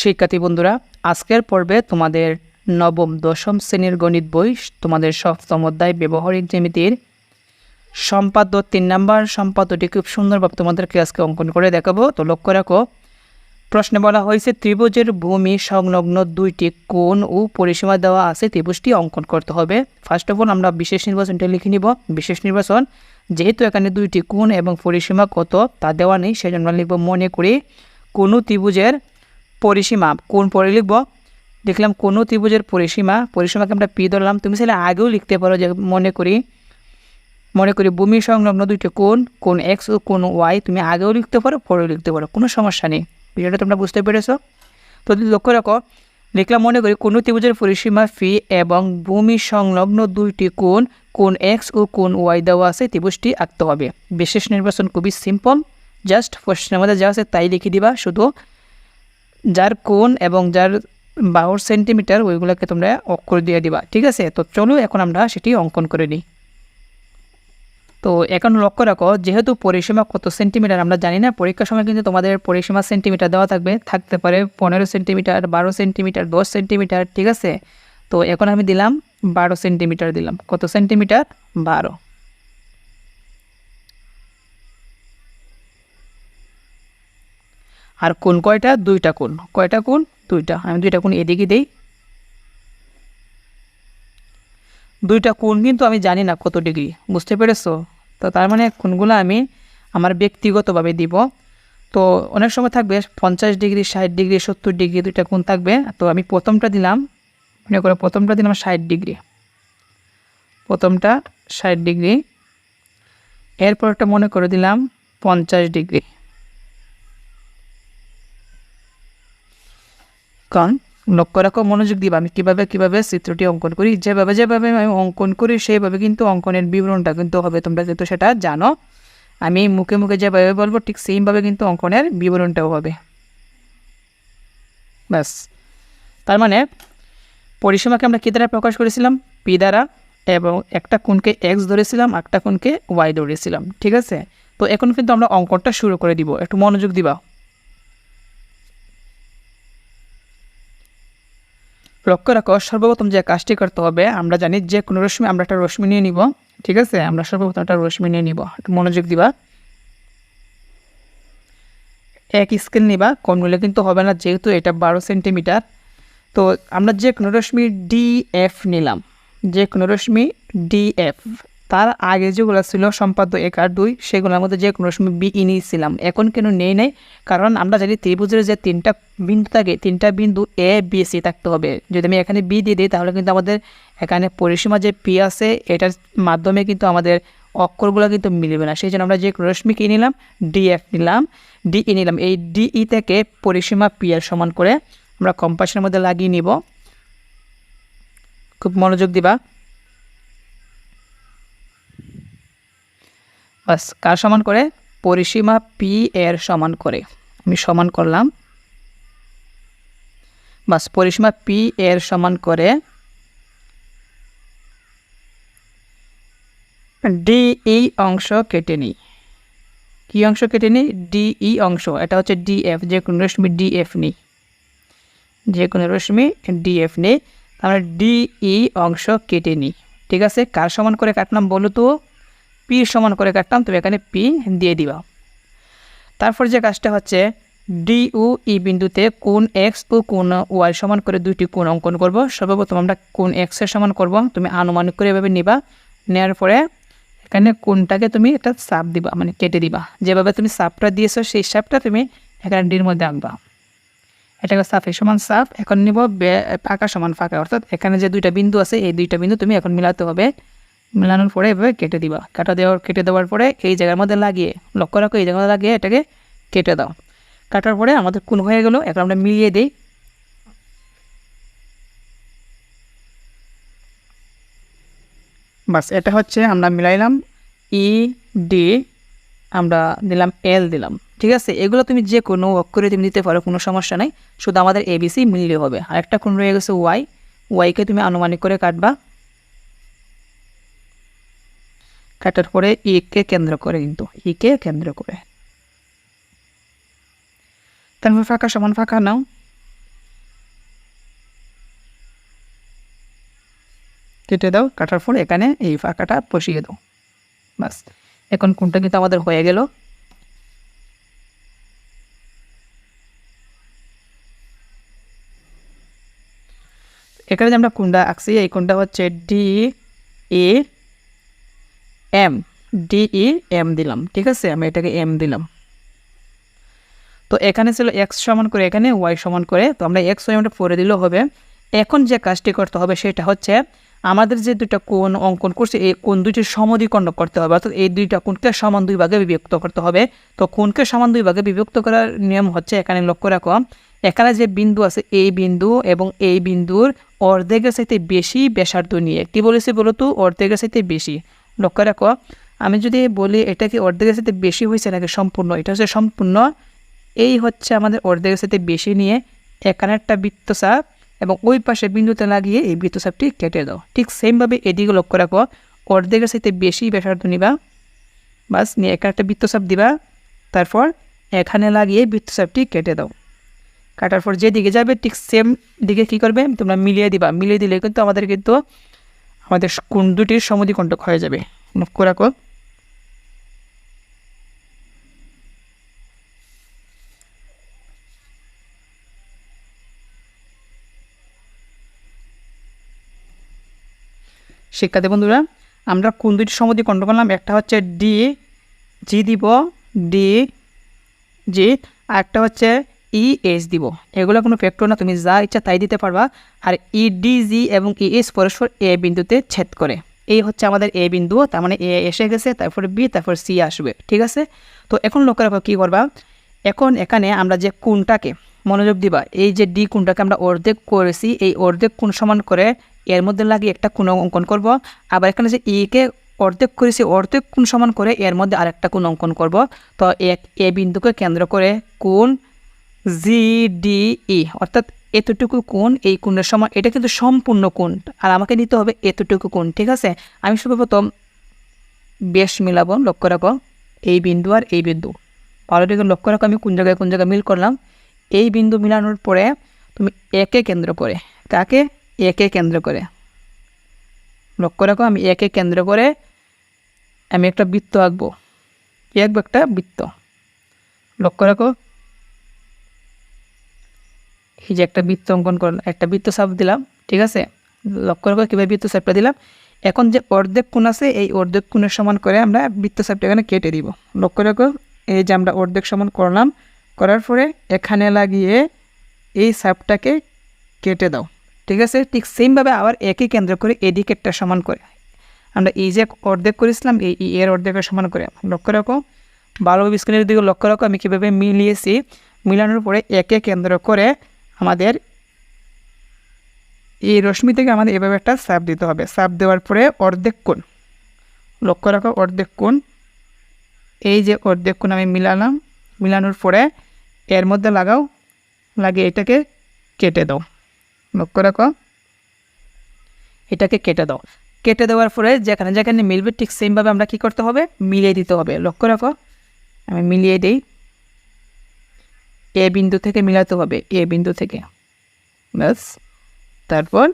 শিক্ষার্থী বন্ধুরা, আজকের পর্বে তোমাদের নবম, দশম শ্রেণির গণিত বই, তোমাদের সপ্তম অধ্যায় ব্যবহারিক জ্যামিতির সম্পাদ্য তিন নাম্বার সম্পাদ্যটি খুব সুন্দরভাবে তোমাদেরকে আজকে অঙ্কন করে দেখাবো। তো লক্ষ্য রাখো, প্রশ্নে বলা হয়েছে ত্রিভুজের ভূমি সংলগ্ন দুইটি কোণ ও পরিসীমা দেওয়া আছে, ত্রিভুজটি অঙ্কন করতে হবে। ফার্স্ট অফ অল আমরা বিশেষ নির্বাচনটা লিখে নিব। বিশেষ নির্বাচন, যেহেতু এখানে দুইটি কোণ এবং পরিসীমা কত তা দেওয়া নেই, সেজন্য লিখব মনে করি কোনো ত্রিভুজের পরিসীমা, কোন পরে লিখব? দেখলাম কোনো ত্রিভুজের পরিসীমা, পরিসীমাকে আমরা পি ধরলাম। তুমি চাইলে আগেও লিখতে পারো যে মনে করি মনে করি ভূমি সংলগ্ন দুইটি কোন কোন এক্স ও কোন ওয়াই তুমি আগেও লিখতে পারো, পরেও লিখতে পারো, কোনো সমস্যা নেই। বিষয়টা তোমরা বুঝতে পেরেছ? তো লক্ষ্য রাখো লিখলাম মনে করি কোনো ত্রিভুজের পরিসীমা ফি এবং ভূমি সংলগ্ন দুইটি কোণ কোন এক্স ও কোন ওয়াই দেওয়া আছে ত্রিভুজটি আঁকতে হবে। বিশেষ নির্বাচন খুবই সিম্পল জাস্ট প্রশ্নের মধ্যে যা আছে তাই লিখে দিবা, শুধু যার কোন এবং যার বাহুর সেন্টিমিটার ওইগুলোকে তোমরা অক্ষর দিয়ে দিবা, ঠিক আছে? তো চলো এখন আমরা সেটি অঙ্কন করে নিই। তো এখন লক্ষ্য রাখো, যেহেতু পরিসীমা কত সেন্টিমিটার আমরা জানি না, পরীক্ষার সময় কিন্তু তোমাদের পরিসীমা সেন্টিমিটার দেওয়া থাকবে, থাকতে পারে পনেরো সেন্টিমিটার, বারো সেন্টিমিটার, দশ সেন্টিমিটার, ঠিক আছে? তো এখন আমি দিলাম বারো সেন্টিমিটার, দিলাম। কত সেন্টিমিটার? বারো। আর কোন কয়টা? দুইটা কোণ কয়টা কোণ দুইটা। আমি দুইটা কোণ এদিকে দিই? দুইটা কোণ কিন্তু আমি জানি না কত ডিগ্রি। বুঝতে পেরেছ? তো তার মানে কোনগুলো আমি আমার ব্যক্তিগতভাবে দিব। তো অনেক সময় থাকবে পঞ্চাশ ডিগ্রি, ষাট ডিগ্রি, সত্তর ডিগ্রি দুইটা কোন থাকবে। তো আমি প্রথমটা দিলাম। মনে করে প্রথমটা দিলাম ষাট ডিগ্রি। প্রথমটা ষাট ডিগ্রি। এরপরটা মনে করে দিলাম পঞ্চাশ ডিগ্রি। কারণ লক্ষ্য রাখো মনোযোগ দিবা, আমি কীভাবে কীভাবে চিত্রটি অঙ্কন করি, যেভাবে যেভাবে আমি অঙ্কন করি, সেইভাবে কিন্তু অঙ্কনের বিবরণটা কিন্তু হবে। তোমরা কিন্তু সেটা জানো, আমি মুখে মুখে যেভাবে বলব, ঠিক সেইভাবে কিন্তু অঙ্কনের বিবরণটাও হবে। ব্যাস। তার মানে পরিসীমাকে আমরা কী দ্বারা প্রকাশ করেছিলাম? পি দ্বারা, এবং একটা কোণকে এক্স ধরেছিলাম একটা কোণকে ওয়াই ধরেছিলাম, ঠিক আছে? তো এখন কিন্তু আমরা অঙ্কনটা শুরু করে দিব, একটু মনোযোগ দিবা। লক্ষ্য রাখো, সর্বপ্রথম যে কাজটি করতে হবে, আমরা জানি যে কোনো রশ্মি আমরা একটা রশ্মি নিয়ে নিব, ঠিক আছে? আমরা সর্বপ্রথম একটা রশ্মি নিয়ে নিব মনোযোগ দিবা। এক স্কেল নিবা, কম নিলে কিন্তু হবে না, যেহেতু এটা বারো সেন্টিমিটার। তো আমরা যে কোনো রশ্মি ডি এফ নিলাম, যে কোনো রশ্মি ডি এফ। তার আগে যেগুলো ছিল সম্পাদ্য এক আর দুই, সেগুলোর মধ্যে যে কোনো সময় বি নিয়েছিলাম। এখন কেন নেই নেই? কারণ আমরা জানি ত্রিভুজের যে তিনটা বিন্দু থাকে, তিনটা বিন্দু এ, বি, সি থাকতে হবে। যদি আমি এখানে বি দিয়ে দিই, তাহলে কিন্তু আমাদের এখানে পরিসীমা যে পি আছে, এটার মাধ্যমে কিন্তু আমাদের অক্ষরগুলো কিন্তু মিলবে না। সেই জন্য আমরা যে রশ্মি কি নিলাম? ডি এফ নিলাম। ডি ই নিলাম। এই ডি ই থেকে পরিসীমা পি এর সমান করে আমরা কম্পাসের মধ্যে লাগিয়ে নিব। খুব মনোযোগ দিবা। বাস, কার সমান করে? পরিসীমা পি এর সমান করে। আমি সমান করলাম। বাস, পরিসীমা পি এর সমান করে ডি ই অংশ কেটে নিই। কী অংশ কেটে নিই? ডি ই অংশ। এটা হচ্ছে ডি এফ। যে কোনো রশ্মি ডি এফ নিই। যে কোনো রশ্মি ডি এফ নিই। তাহলে ডি ই অংশ কেটে নিই। ঠিক আছে? কার সমান করে কাটলাম বলো তো? পি সমান করে কাটলাম তুমি এখানে পি দিয়ে দিবা। তারপর যে কাজটা হচ্ছে, ডি ও ই বিন্দুতে কোন এক্স ও কোন ওয়াই সমান করে দুইটি কোণ অঙ্কন করব। সর্বপ্রথম আমরা কোন এক্সের সমান করব, তুমি আনুমানিক করে এভাবে নিবা। নেওয়ার পরে এখানে কোনটাকে তুমি একটা সাপ দিবা মানে কেটে দিবা। যেভাবে তুমি সাপটা দিয়েছ, সেই সাপটা তুমি এখানে ডির মধ্যে আঁকবা। এটাকে সাফের সমান সাফ এখন নিব ফাঁকা সমান ফাঁকা, অর্থাৎ এখানে যে দুইটা বিন্দু আছে, এই দুইটা বিন্দু তুমি এখন মিলাতে হবে। মেলানোর পরে এভাবে কেটে দিবা। কাটা দেওয়ার, কেটে দেওয়ার পরে এই জায়গার মধ্যে লাগিয়ে লক্ষ্য রাখো এই জায়গার মধ্যে লাগিয়ে এটাকে কেটে দাও। কাটার পরে আমাদের কোন হয়ে গেল, এখন আমরা মিলিয়ে দিই। বাস, এটা হচ্ছে আমরা মিলাইলাম। ই, ডি, আমরা দিলাম, এল দিলাম। ঠিক আছে? এগুলো তুমি যে কোনো অক্ষরে তুমি দিতে পারো, কোনো সমস্যা নাই। শুধু আমাদের এবিসি মিললে হবে। আর একটা কোন রয়ে গেছে ওয়াই। ওয়াইকে তুমি আনুমানিক করে কাটবা। কাটার পরে ইকে কেন্দ্র করে, কিন্তু ইকে কেন্দ্র করে। তারপর ফাঁকা সমান ফাঁকা নাও। কেটে দাও, কাটার পর এখানে এই ফাঁকাটা বসিয়ে দাও। বাস, এখন কোনটা কিন্তু আমাদের হয়ে গেল। এখানে যে আমরা কুন্ডা আঁকছি, এই কুন্ডা হচ্ছে D A M D E M দিলাম, ঠিক আছে? আমি এটাকে এম দিলাম। তো এখানে ছিল এক্স সমান করে, এখানে ওয়াই সমান করে, তো আমরা এক্স ওয়াই আমরা পরে দিলেও হবে। এখন যে কাজটি করতে হবে সেটা হচ্ছে, আমাদের যে দুটা কোণ অঙ্কন করছে, এই কোণ দুইটির সমদ্বিকর্ণ করতে হবে। অর্থাৎ এই দুইটা কোণকে সমান দুই ভাগে বিভক্ত করতে হবে। তো কোণকে সমান দুই ভাগে বিভক্ত করার নিয়ম হচ্ছে, এখানে লক্ষ্য রাখো, এখানে যে বিন্দু আছে, এই বিন্দু এবং এই বিন্দুর অর্ধেকের সাথে বেশি ব্যাসার্ধ নিয়ে। কি বলেছি বলো তো? অর্ধেকের সাথে বেশি। লক্ষ্য রাখো, আমি যদি বলি এটা কি অর্ধেকের সাথে বেশি হয়েছে নাকি সম্পূর্ণ, এটা হচ্ছে সম্পূর্ণ, এই হচ্ছে আমাদের অর্ধেকের সাথে বেশি নিয়ে এখানে একটা বৃত্তচাপ এবং ওই পাশে বিন্দুতে লাগিয়ে এই বৃত্তচাপটি কেটে দাও। ঠিক সেমভাবে এদিকে লক্ষ্য রাখো, অর্ধেকের সাথে বেশি ব্যাসার্ধ নিবা, বাস নিয়ে এখানে একটা বৃত্তচাপ দিবা, তারপর এখানে লাগিয়ে বৃত্তচাপটি কেটে দাও। কাটার পর যেদিকে যাবে ঠিক সেম দিকে কী করবে, তোমরা মিলিয়ে দিবা, মিলিয়ে দিলে কিন্তু আমাদের কিন্তু আমাদের কোন দুটির সমদ্বিকণ্টক হয়ে যাবে। লক্ষ্য রাখো। শিক্ষার্থী বন্ধুরা, আমরা কোন দুটি কণ্ঠ করলাম। একটা হচ্ছে ডি, জি দিব, ডি, জি, আর একটা হচ্ছে ই দিব। এগুলো কোনো ফ্যাক্টর না, তুমি যা ইচ্ছা তাই দিতে পারবা। আর ই ডি, জি এবং ই এস পরস্পর এ বিন্দুতে ছেদ করে। এই হচ্ছে আমাদের এ বিন্দু, তার মানে এ এসে গেছে, তারপরে বি, তারপর সি আসবে, ঠিক আছে? তো এখন লক্ষ্য রাখো কী করবা? এখন এখানে আমরা যে কোনটাকে মনোযোগ দিবা, এই যে ডি কোনটাকে আমরা অর্ধেক করেছি, এই অর্ধেক কোন সমান করে এর মধ্যে লাগিয়ে একটা কোণ অঙ্কন করব। আবার এখানে যে ইকে অর্ধেক করেছি, অর্ধেক কোন সমান করে এর মধ্যে আরেকটা কোণ অঙ্কন করব। তো এক এ বিন্দুকে কেন্দ্র করে কোণ জি ডি ই অর্থাৎ এতটুকু কোণ এই কোণের সমান, এটা কিন্তু সম্পূর্ণ কোণ। আর আমাকে নিতে হবে এতটুকু কোণ, ঠিক আছে? আমি সর্বপ্রথম বেশ মিলাবো, লক্ষ্য রাখো, এই বিন্দু আর এই বিন্দু। দিকে লক্ষ্য রাখো, আমি কোন জায়গায় কোন জায়গায় মিল করলাম। এই বিন্দু মিলানোর পরে তুমি একে কেন্দ্র করে, কাকে? একে কেন্দ্র করে। লক্ষ্য রাখো, আমি একে কেন্দ্র করে আমি একটা বৃত্ত আঁকবো। কি আঁকবো একটা বৃত্ত? লক্ষ্য রাখো এই যে একটা বৃত্ত অঙ্কন করলাম, একটা বৃত্ত সাপ দিলাম, ঠিক আছে? লক্ষ্য রাখো কীভাবে বৃত্ত সাপটা দিলাম? এখন যে অর্ধেক কোণ আছে, এই অর্ধেক কোণের সমান করে আমরা বৃত্ত সাপটা এখানে কেটে দিব। লক্ষ্য রাখো, এই যে আমরা অর্ধেক সমান করলাম, করার পরে এখানে লাগিয়ে এই সাপটাকে কেটে দাও, ঠিক আছে? ঠিক সেমভাবে আবার একই কেন্দ্র করে এদিকেরটা সমান করে। আমরা এই যে অর্ধেক করেছিলাম, এই এর অর্ধেকের সমান করে। লক্ষ্য রাখো ভালোভাবে স্ক্রিনের দিকে লক্ষ্য রাখো, আমি কীভাবে মিলিয়েছি? মিলানোর পরে একে কেন্দ্র করে আমাদের এই রশ্মি থেকে আমাদের এভাবে একটা সাপ দিতে হবে। সাপ দেওয়ার পরে অর্ধেক কোণ, লক্ষ্য রাখো, অর্ধেক কোণ। এই যে অর্ধেক কোণ আমি মিলালাম, মিলানোর পরে এর মধ্যে লাগাও, লাগিয়ে এটাকে কেটে দাও। লক্ষ্য রাখো, এটাকে কেটে দাও। কেটে দেওয়ার পরে যেখানে যেখানে মিলবে ঠিক সেমভাবে আমরা কি করতে হবে? মিলিয়ে দিতে হবে। লক্ষ্য রাখো, আমি মিলিয়ে দিই। এ বিন্দু থেকে মিলাতে হবে, এ বিন্দু থেকে। ব্যাস। তারপর?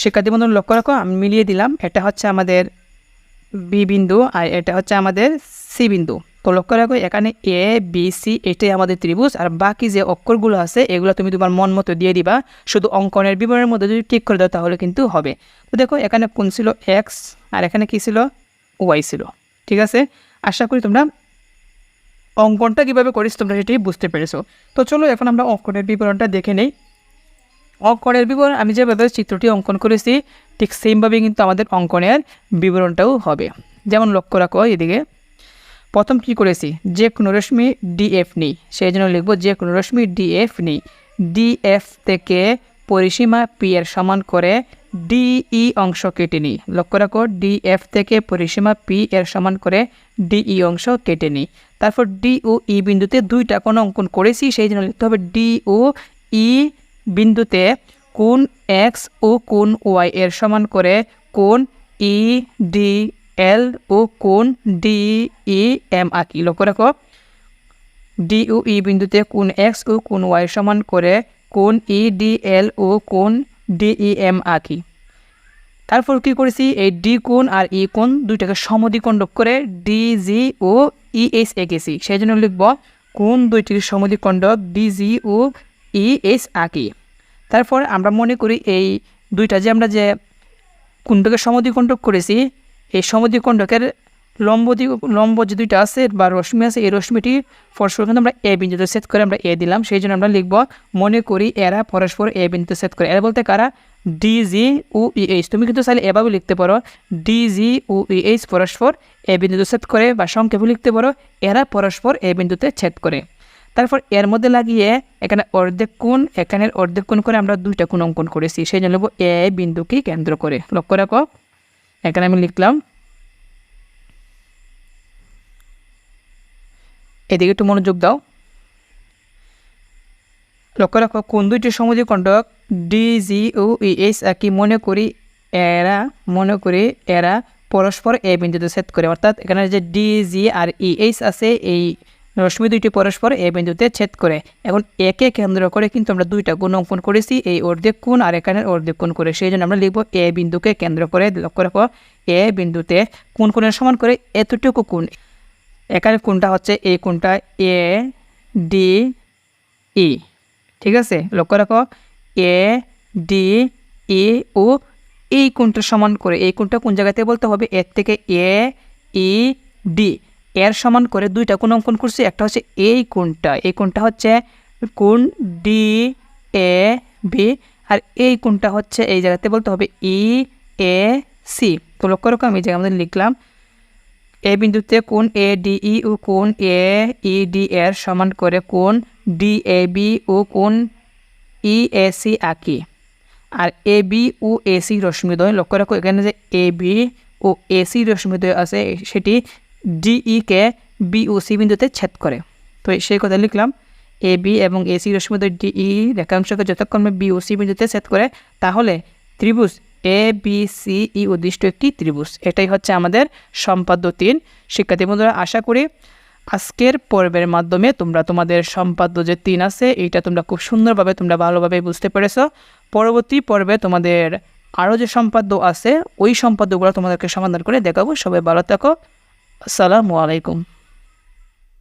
শিক্ষার্থী বন্ধু লক্ষ্য রাখো, আমি মিলিয়ে দিলাম। এটা হচ্ছে আমাদের বি বিন্দু আর এটা হচ্ছে আমাদের সি বিন্দু। তো লক্ষ্য রাখো। এখানে এ বি সি এটাই আমাদের ত্রিভুজ। আর বাকি যে অক্ষরগুলো আছে, এগুলো তুমি তোমার মন মতো দিয়ে দিবা। শুধু অঙ্কনের বিবরণের মধ্যে যদি ঠিক করে দাও, তাহলে কিন্তু হবে। তো দেখো, এখানে কোন ছিল? এক্স আর এখানে কী ছিল? ওয়াই ছিল। ঠিক আছে? আশা করি তোমরা অঙ্কনটা কীভাবে করিস, তোমরা সেটি বুঝতে পেরেছ। তো চলো, এখন আমরা অঙ্কনের বিবরণটা দেখে নেই। অঙ্কনের বিবরণ, আমি যেভাবে চিত্রটি অঙ্কন করেছি, ঠিক সেমভাবে কিন্তু আমাদের অঙ্কনের বিবরণটাও হবে। যেমন লক্ষ্য রাখো এদিকে। প্রথম কি করেছি? যে কোনো রশ্মি ডিএফ নিই। সেই জন্য লিখব যে কোনো রশ্মি ডিএফ নিই। ডিএফ থেকে পরিসীমা পি এর সমান করে ডিই অংশ কেটে নিই। লক্ষ্য রাখো ডিএফ থেকে পরিসীমা পি এর সমান করে ডিই অংশ কেটে নিই। তারপর ডি ও ই বিন্দুতে দুইটা কোনো অঙ্কন করেছি, সেই জন্য লিখতে হবে ডি ও ই বিন্দুতে কোন এক্স ও কোন ওয়াই এর সমান করে কোন ই ডি এল ও কোন ডি ই এম আঁকি লক্ষ্য রাখো। ডি ও ই বিন্দুতে কোন এক্স ও কোন ওয়াই সমান করে কোন ই ডি এল ও কোন ডি ই এম আঁকি তারপর কি করেছি? এই ডি কোণ আর ই কোণ দুইটাকে সমদ্বিখণ্ডক করে ডি জি ও ই এইচ এঁকেছি। সেই জন্য লিখব কোন দুইটির সমদ্বিখণ্ডক ডি জি ও ই এইচ আঁকি তারপর আমরা মনে করি এই দুইটা যে আমরা যে কোনটাকে সমদ্বিখণ্ডক করেছি এই সমদ্বিখণ্ডকের লম্ব লম্ব যে দুইটা আছে বা রশ্মি আছে, এই রশ্মিটি পরস্পর কিন্তু আমরা এ বিন্দুতে সেট করে আমরা এ দিলাম। সেই জন্য আমরা লিখব, মনে করি এরা পরস্পর এ বিন্দুতে সেট করে। এরা বলতে কারা? ডি ডিজি ও ইএইচ তুমি কিন্তু চাইলে এভাবে লিখতে পারো। ডি ডিজি ও ইএইচ পরস্পর এ বিন্দুতে ছেদ করে বা সংক্ষেপে লিখতে পারো, এরা পরস্পর এ বিন্দুতে ছেদ করে। তারপর এর মধ্যে লাগিয়ে এখানে অর্ধেক কোণ, এখানের অর্ধেক কোণ করে আমরা দুইটা কোণ অঙ্কন করেছি। সেই জন্য লিখব এ বিন্দুকে কেন্দ্র করে। লক্ষ্য রাখো। এখানে আমি লিখলাম। এদিকে একটু মনোযোগ দাও। লক্ষ্য রাখো, কোন দুইটি সমুদ্রকণ্ডক ডি জি ও এইচ কি মনে করি এরা, মনে করি এরা পরস্পর এ বিন্দুতে সেট করে। অর্থাৎ এখানে যে ডি জি আর ই এইচ আছে, এই রশ্মি দুইটি পরস্পর এ বিন্দুতে ছেদ করে। এখন একে কেন্দ্র করে কিন্তু আমরা দুইটা গুণ অঙ্কন করেছি, এই অর্ধেক কোণ আর এখানে অর্ধেক কোণ করে। সেই জন্য আমরা লিখব এ বিন্দুকে কেন্দ্র করে, লক্ষ্য রাখো, এ বিন্দুতে কোন কোণের সমান করে এতটুকু কোণ। এখানে কোনটা হচ্ছে এই কোনটা এ ডি ই, ঠিক আছে? লক্ষ্য রাখো, এ ডি ই ও এই কোনটা সমান করে। এই কোনটা কোন জায়গাতে বলতে হবে? এর থেকে এ ই ডি। এর সমান করে দুইটা কোন অঙ্কন করছি। একটা হচ্ছে এই কোনটা এই কোনটা হচ্ছে কোন ডি এ বি আর এই কোনটা হচ্ছে এই জায়গাতে বলতে হবে ই এ সি তো লক্ষ্য রাখো, আমি এই জায়গায় আমাদের লিখলাম, এ বিন্দুতে কোন এ ডি ই ও কোন এ ই ডি এর সমান করে কোন ডি এ বি ও কোন ই এ সি আঁকি আর A B O A C রশ্মিদ্বয়, লক্ষ্য রাখো, এখানে যে A B O A C রশ্মিদ্বয় আছে, সেটি ডিই কে বি ও সি বিন্দুতে ছেদ করে। তো সেই কথা লিখলাম এ বি এবং এ সি রশ্মিদ্বয় ডিই রেখাংশকে ও সি বিন্দুতে ছেদ করে, তাহলে ত্রিভুজ এ বি সি ই উদ্দিষ্ট একটি ত্রিভুজ। এটাই হচ্ছে আমাদের সম্পাদ্য তিন। শিক্ষার্থী বন্ধুরা, আশা করি আজকের পর্বের মাধ্যমে তোমরা তোমাদের সম্পাদ্য যে তিন আছে, এইটা তোমরা খুব সুন্দরভাবে, তোমরা ভালোভাবে বুঝতে পেরেছ। পরবর্তী পর্বে তোমাদের আরও যে সম্পাদ্য আছে, ওই সম্পাদ্যগুলো তোমাদেরকে সমাধান করে দেখাবো। সবাই ভালো থাকো। আসসালামু আলাইকুম